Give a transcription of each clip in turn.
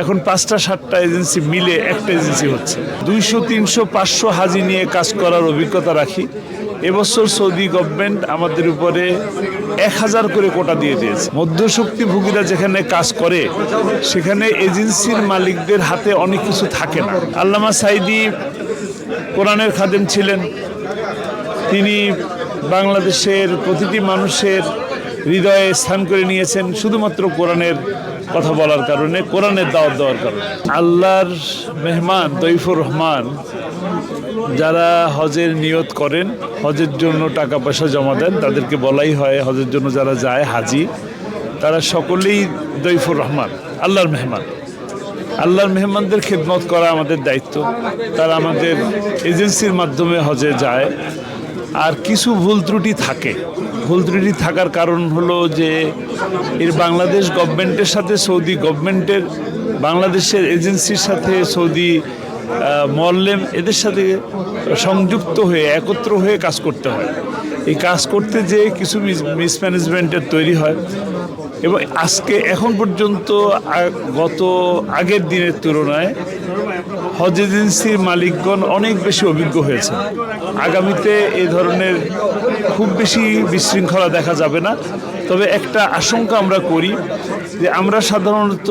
এখন পাঁচটা, সাতটা এজেন্সি মিলে একটা এজেন্সি হচ্ছে। দুইশো, তিনশো, পাঁচশো হাজি নিয়ে কাজ করার অভিজ্ঞতা রাখি। এবছর সৌদি গভর্নমেন্ট আমাদের উপরে এক হাজার করে কোটা দিয়ে দিয়েছে। মধ্যশক্তিভোগীরা যেখানে কাজ করে, সেখানে এজেন্সির মালিকদের হাতে অনেক কিছু থাকে না। আল্লামা সাইদি কোরআনের খাদেম ছিলেন। তিনি বাংলাদেশের প্রতিটি মানুষের হৃদয়ে স্থান করে নিয়েছেন শুধুমাত্র কোরআনের কথা বলার কারণে, কোরআনের দাওয়াত দেওয়ার কারণে। আল্লাহর মেহমান তৈফুর রহমান, যারা হজের নিয়ত করেন, হজের জন্য টাকা পয়সা জমা দেন, তাদেরকে বলাই হয় হজের জন্য যারা যায় হাজি, তারা সকলেই দৈফুর রহমান, আল্লাহর মেহমান। আল্লাহর মেহমানদের খেদমত করা আমাদের দায়িত্ব। তারা আমাদের এজেন্সির মাধ্যমে হজে যায়। আর কিছু ভুল ত্রুটি থাকে। ভুল ত্রুটি থাকার কারণ হলো যে, এর বাংলাদেশ গভর্নমেন্টের সাথে সৌদি গভর্নমেন্টের, বাংলাদেশের এজেন্সির সাথে সৌদি মল্লেম এদের সাথে সংযুক্ত হয়ে, একত্র হয়ে কাজ করতে হয়। এই কাজ করতে যে কিছু মিসম্যানেজমেন্টের তৈরি হয়। এবং আজকে, এখন পর্যন্ত গত আগের দিনের তুলনায় হজ এজেন্সির মালিকগণ অনেক বেশি অভিজ্ঞ হয়েছে। আগামীতে এ ধরনের খুব বেশি বিশৃঙ্খলা দেখা যাবে না। তবে একটা আশঙ্কা আমরা করি যে আমরা সাধারণত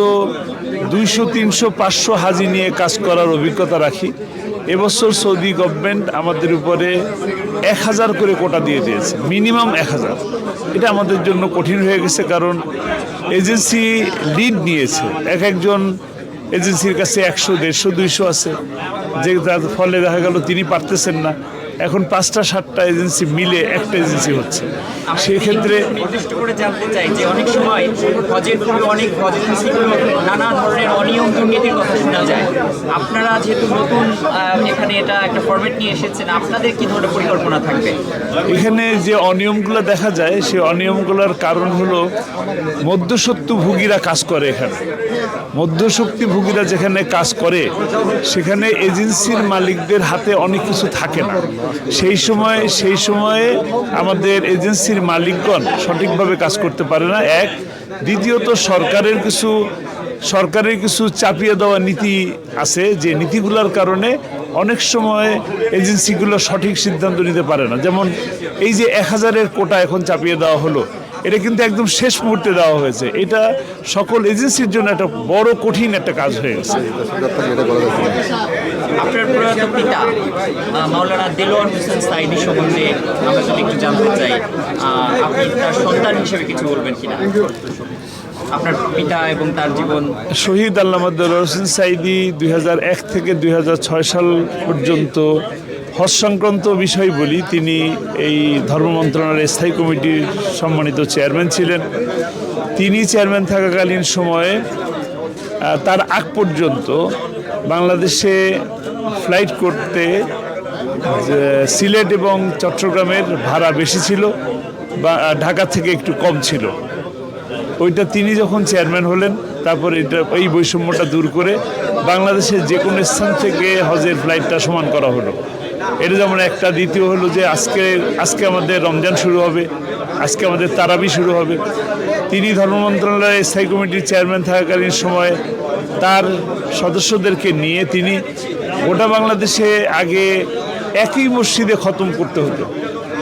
দুইশো, তিনশো, পাঁচশো হাজি নিয়ে কাজ করার অভিজ্ঞতা রাখি। এবছর সৌদি গভর্নমেন্ট আমাদের উপরে এক হাজার করে কোটা দিয়ে দিয়েছে, মিনিমাম এক হাজার। এটা আমাদের জন্য কঠিন হয়ে গেছে কারণ এজেন্সি লিড নিয়েছে। এক একজন এজেন্সির কাছে একশো, দেড়শো, দুইশো আছে। যে তার ফলে দেখা গেল তিনি পারতেছেন না। এখন পাঁচটা, সাতটা এজেন্সি মিলে একটা এজেন্সি হচ্ছে। সেই ক্ষেত্রে করে জানতে চাই যে অনেক সময় অনেক নানা ধরনের দুর্নীতির কথা শোনা যায়। আপনারা যেহেতু নতুন এখানে এটা একটা ফরম্যাট নিয়ে এসেছেন, আপনাদের কি ধরনের পরিকল্পনা থাকবে? এখানে যে অনিয়মগুলো দেখা যায়, সেই অনিয়মগুলোর কারণ হলো মধ্যসত্যভোগীরা কাজ করে এখানে। মধ্যশক্তি মধ্যশক্তিভোগীরা যেখানে কাজ করে, সেখানে এজেন্সির মালিকদের হাতে অনেক কিছু থাকে না। সেই সময়, সেই সময়ে আমাদের এজেন্সির মালিকগণ সঠিকভাবে কাজ করতে পারে না। এক, দ্বিতীয়ত সরকারের কিছু সরকারের কিছু চাপিয়ে দেওয়া নীতি আছে যে নীতিগুলোর কারণে অনেক সময় এজেন্সিগুলো সঠিক সিদ্ধান্ত নিতে পারে না। যেমন এই যে এক হাজারের কোটা এখন চাপিয়ে দেওয়া হলো, এটা কিন্তু একদম শেষ মুহূর্তে দেওয়া হয়েছে। এটা সকল এজেন্সির জন্য একটা বড় কঠিন একটা কাজ হয়ে গেছে। আপনার আপনি সন্তান হিসেবে কিছু বলবেন আপনার পিতা এবং তার জীবন? শহীদ আল্লামা দেলোয়ার হোসেন সাইদি দুই হাজার এক থেকে দুই হাজার ছয় সাল পর্যন্ত হজ সংক্রান্ত বিষয় বলি, তিনি এই ধর্ম মন্ত্রণালয়ের স্থায়ী কমিটির সম্মানিত চেয়ারম্যান ছিলেন। তিনি চেয়ারম্যান থাকাকালীন সময়ে তার আগ পর্যন্ত বাংলাদেশে ফ্লাইট করতে সিলেট এবং চট্টগ্রামের ভাড়া বেশি ছিল বা ঢাকা থেকে একটু কম ছিল। ওইটা তিনি যখন চেয়ারম্যান হলেন, তারপর এটা এই বৈষম্যটা দূর করে বাংলাদেশের যে কোনো স্থান থেকে হজের ফ্লাইটটা সমান করা হলো। এটা যেমন একটা, দ্বিতীয় হলো যে আজকে আজকে আমাদের রমজান শুরু হবে, আজকে আমাদের তারাবি শুরু হবে। তিনি ধর্ম মন্ত্রণালয়ের স্থায়ী কমিটির চেয়ারম্যান থাকাকালীন সময় তার সদস্যদেরকে নিয়ে তিনি গোটা বাংলাদেশে আগে একই মসজিদে খতম করতে হতো।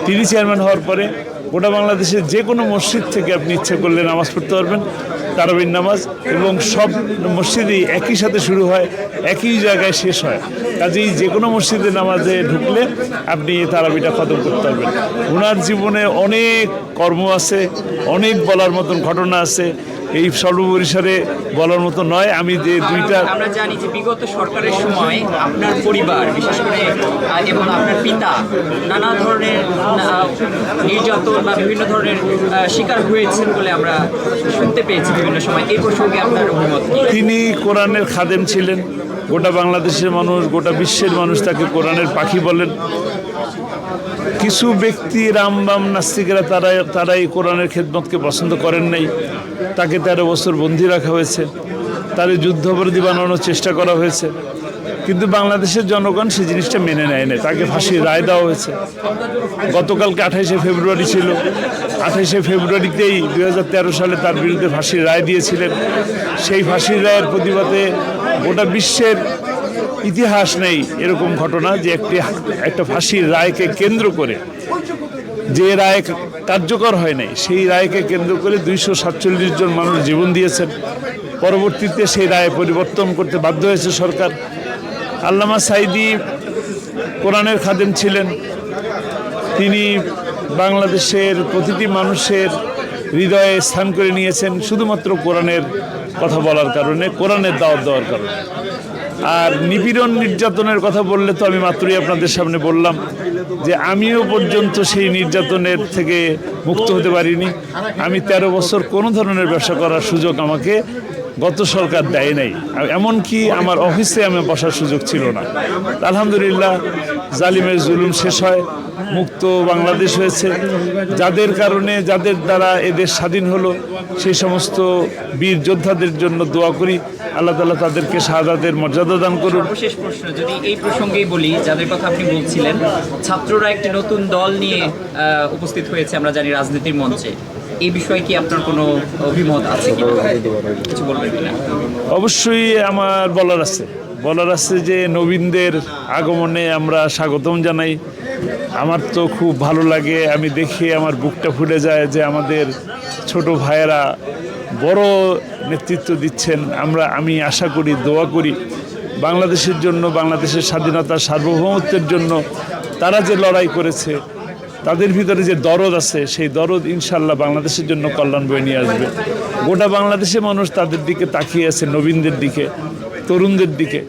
তিনি চেয়ারম্যান হওয়ার পরে গোটা বাংলাদেশের যে কোনো মসজিদ থেকে আপনি ইচ্ছে করলে নামাজ পড়তে পারবেন, তারাবির নামাজ, এবং সব মসজিদেই একই সাথে শুরু হয়, একই জায়গায় শেষ হয়। কাজেই যে কোনো মসজিদে নামাজে ঢুকলে আপনি তারাবিটা খতম করতে পারবেন। ওনার জীবনে অনেক কর্ম আছে, অনেক বলার মতন ঘটনা আছে। এই সর্বপরিসরে বলার মতো নয়। আমি যে দুইটা আমরা জানি যে বিগত সরকারের সময় আপনার পরিবার বিশেষ করে এবং আপনার পিতা নানা ধরনের নির্যাতন বা বিভিন্ন ধরনের শিকার হয়েছেন বলে আমরা শুনতে পেয়েছি বিভিন্ন সময়। এই প্রসঙ্গে আপনার অভিমত তিনি কোরআনের খাদেম ছিলেন। গোটা বাংলাদেশের মানুষ গোটা বিশ্বের মানুষ তাকে কোরআনের পাখি বলেন। কিছু ব্যক্তি রামবাম নাস্তিকেরা তারা তারা এই কোরআনের খেদমতকে পছন্দ করেন নাই। তাকে তেরো বছর বন্দি রাখা হয়েছে। তাদের যুদ্ধাপরাধী বানানোর চেষ্টা করা হয়েছে। কিন্তু বাংলাদেশের জনগণ সেই জিনিসটা মেনে নেয় না তাকে ফাঁসির রায় দেওয়া হয়েছে। গতকালকে আঠাইশে ফেব্রুয়ারি ছিল। আঠাশে ফেব্রুয়ারিতেই দু হাজার তেরো সালে তার বিরুদ্ধে ফাঁসির রায় দিয়েছিলেন। সেই ফাঁসির রায়ের প্রতিবাদে গোটা বিশ্বের ইতিহাস নেই এরকম ঘটনা যে একটি একটা ফাঁসির রায়কে কেন্দ্র করে। যে রায় কার্যকর হয় নাই, সেই রায়কে কেন্দ্র করে দুইশো সাতচল্লিশ জন মানুষ জীবন দিয়েছেন। পরবর্তীতে সেই রায় পরিবর্তন করতে বাধ্য হয়েছে সরকার। আল্লামা সাইদি কোরআনের খাদেম ছিলেন। তিনি বাংলাদেশের প্রতিটি মানুষের হৃদয়ে স্থান করে নিয়েছেন শুধুমাত্র কোরআনের কথা বলার কারণে, কোরআনের দাওয়াত দেওয়ার কারণে। আর নিপীড়ন নির্যাতনের কথা বললে তো আমি মাত্রই আপনাদের সামনে বললাম যে আমিও পর্যন্ত সেই নির্যাতনের থেকে মুক্ত হতে পারিনি। আমি ১৩ বছর কোনো ধরনের ব্যবসা করার সুযোগ আমাকে গত সরকার দেয় নাই। এমনকি আমার অফিসে আমি বসার সুযোগ ছিল না। আলহামদুলিল্লাহ, জালিমের জুলুম শেষ হয়, মুক্ত বাংলাদেশ হয়েছে। যাদের কারণে, যাদের দ্বারা এদের স্বাধীন হলো, সেই সমস্ত বীর যোদ্ধাদের জন্য দোয়া করি। আল্লাহ তালা তাদেরকে শাহাদাতের মর্যাদা দান করুন। সর্বশেষ প্রশ্ন, যদি এই প্রসঙ্গেই বলি, যাদের কথা আপনি বলছিলেন, ছাত্ররা একটি নতুন দল নিয়ে উপস্থিত হয়েছে, আমরা জানি রাজনীতির মঞ্চে। এই বিষয়ে কি আপনার কোনো অভিমত আছে কিছু বলবেন অবশ্যই আমার বলার আছে। বলার আছে যে নবীনদের আগমনে আমরা স্বাগতম জানাই। আমার তো খুব ভালো লাগে, আমি দেখে আমার বুকটা ফুলে যায় যে আমাদের ছোট ভাইয়েরা বড় নেতৃত্ব দিচ্ছেন। আমরা, আমি আশা করি, দোয়া করি বাংলাদেশের জন্য, বাংলাদেশের স্বাধীনতা, সার্বভৌমত্বের জন্য তারা যে লড়াই করেছে তাদের ভিতরে যে দরদ আছে, সেই দরদ ইনশাল্লাহ বাংলাদেশের জন্য কল্যাণ বয়ে নিয়ে আসবে। গোটা বাংলাদেশের মানুষ তাদের দিকে তাকিয়ে আছে, নবীনদের দিকে, তরুণদের দিকে।